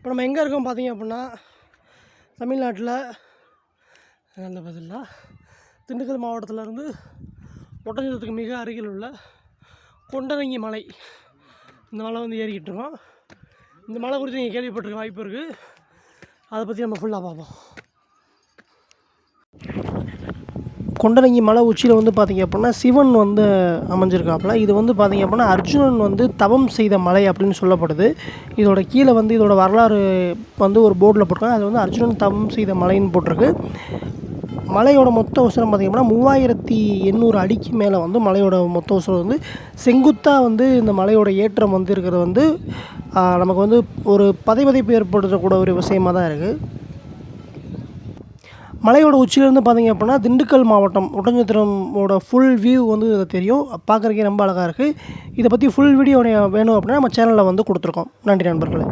இப்போ நம்ம எங்கே இருக்கோம் பார்த்தீங்க அப்படின்னா தமிழ்நாட்டில் நல்ல பதிலா திண்டுக்கல் மாவட்டத்தில் இருந்து ஒட்டஞ்சத்திற்கு மிக அருகில் உள்ள கொண்டரங்கி மலை. இந்த மலை வந்து ஏறிக்கிட்டு இருக்கோம். இந்த மலை குறித்து நீங்கள் கேள்விப்பட்டிருக்க வாய்ப்பு இருக்குது அதை பற்றி நம்ம ஃபுல்லாக பார்ப்போம். கொண்டரங்கி மலை உச்சியில் வந்து பார்த்திங்க அப்படின்னா சிவன் வந்து அமைஞ்சிருக்காப்புல. இது வந்து பார்த்திங்க அப்படின்னா அர்ஜுனன் வந்து தவம் செய்த மலை அப்படின்னு சொல்லப்படுது. இதோட கீழே வந்து இதோட வரலாறு வந்து ஒரு போர்டில் போட்டிருக்காங்க. அது வந்து அர்ஜுனன் தவம் செய்த மலைன்னு போட்டிருக்கு. மலையோட மொத்த உசரம் பார்த்திங்க அப்படின்னா மூவாயிரத்தி எண்ணூறு அடிக்கு மேலே வந்து மலையோட மொத்த உசரம் வந்து செங்குத்தாக வந்து இந்த மலையோட ஏற்றம் வந்து இருக்கிறது வந்து நமக்கு வந்து ஒரு பதைபதைப்பு ஏற்படுத்தக்கூடிய ஒரு விஷயமாக தான் இருக்குது மலையோட உச்சியிலேருந்து பார்த்தீங்க அப்படின்னா திண்டுக்கல் மாவட்டம் ஒட்டஞ்சத்திரமோட ஃபுல் வியூ வந்து தெரியும். பார்க்குறக்கே ரொம்ப அழகாக இருக்குது இதை பற்றி ஃபுல் வீடியோ வேணும் அப்படின்னா நம்ம சேனலில் வந்து கொடுத்துருக்கோம். நன்றி நண்பர்களே.